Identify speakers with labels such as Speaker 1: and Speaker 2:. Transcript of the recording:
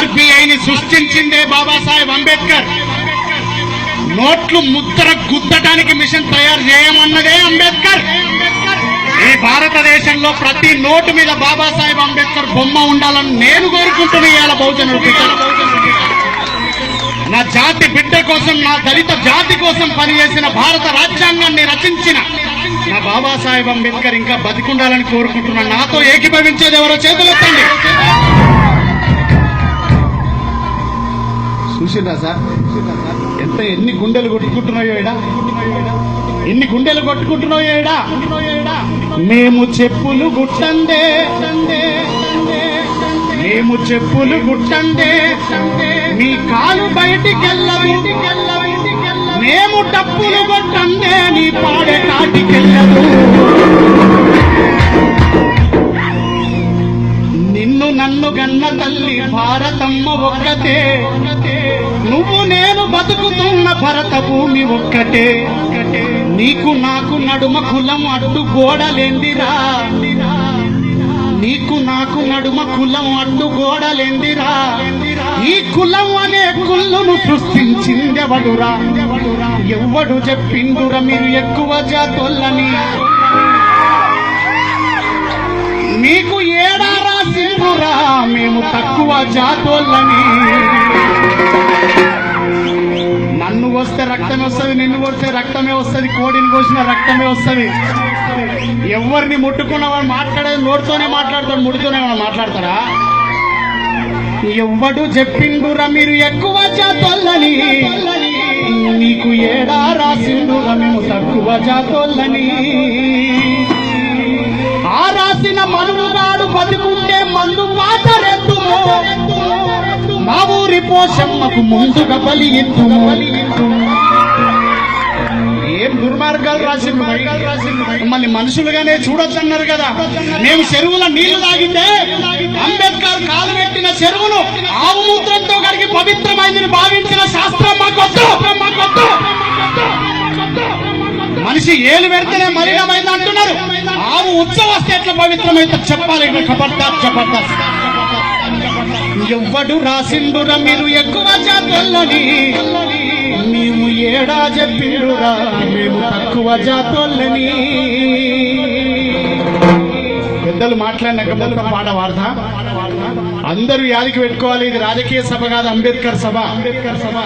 Speaker 1: ఆర్బీఐని సృష్టించిందే బాబాసాహెబ్ అంబేద్కర్. నోట్లు ముద్ర గుద్దటానికి మిషన్ తయారు చేయమన్నదే అంబేద్కర్. ఈ భారతదేశంలో ప్రతి నోటు మీద బాబాసాహెబ్ అంబేద్కర్ బొమ్మ ఉండాలని నేను కోరుకుంటున్నా ఇవాళ బహుజనులు నా జాతి బిడ్డ కోసం నా దళిత జాతి కోసం పనిచేసిన భారత రాజ్యాంగాన్ని రచించిన నా బాబాసాహెబ్ అంబేద్కర్ ఇంకా బతికుండాలని కోరుకుంటున్నా. నాతో ఏకీభవించేది ఎవరో చేతులెత్తండి. చూసిందా సార్? ఎంత ఎన్ని గుండెలు కొట్టుకుంటున్నాయో ఇడా ఎన్ని గుండెలు కొట్టుకుంటున్నాయో ఇడా మేము చెప్పులు గుట్టండే మేము చెప్పులు గుట్టండే మీ కాలు బయటికెళ్ళదు మేము డప్పులు కొట్టండే నీ పాడే కాటికెళ్ళదు నిన్ను నన్ను గన్న తల్లి భారతమ్మ ఒక్కటే బతుకుతున్న భరత భూమి ఒక్కటే. నీకు నాకు నడుమ కులం అడ్డు గోడలేందిరా. నీకు నాకు నడుమ కులం అడ్డు గోడలేందిరా. ఈ కులం అనే కుళ్ళును సృష్టించిందెవడురా? ఎవ్వడు చెప్పిండురా మీరు ఎక్కువ జాతోళ్ళని మీకు ఏడా రాసిండురా? మేము తక్కువ జాతోళ్ళని నన్ను వస్తే రక్తమే వస్తుంది నిన్ను పోస్తే రక్తమే వస్తుంది కోడిని కోసిన రక్తమే వస్తుంది. ఎవరిని ముట్టుకున్నవాడు మాట్లాడేది నోటితోనే మాట్లాడతాడు ముడితోనే ఏమైనా మాట్లాడతారా ఎవ్వడు చెప్పిండురా మీరు ఎక్కువ జాతోళ్ళని నీకు ఏడా రాసిండురా మేము తక్కువ జాతోళ్ళని పోషమ్మకు ముందుగా బలి ఎత్తుము ఏం దుర్మార్గాలు రాసిండు మమ్మల్ని మనుషులుగానే చూడొచ్చన్నారు కదా. మేము చెరువుల నీళ్ళు తాగితే అంబేద్కర్ కాలు పెట్టిన చెరువును ఆవు మూత్రంతో కడిగి పవిత్రమైందని భావించిన శాస్త్రం మాకొద్దు. మాకొద్దు మనిషి ఏలు పెడితేనే మలినమైంది అంటున్నారు ఆవు ఉత్సవ వస్తే ఎట్లా పవిత్రమైతే చెప్పాలి. ఖబర్దార్ చెప్పద్దార్ ఎవ్వడు రాసిండురా మీరు ఎక్కువ జాతోళ్ళని మేము ఏడా చెప్పిండురా మేము తక్కువ జాతోళ్ళని పెద్దలు మాట్లాడినాక మొత్తం పాట వాడతా. అందరూ యాదికి పెట్టుకోవాలి ఇది రాజకీయ సభ కాదు అంబేద్కర్ సభ అంబేద్కర్ సభ.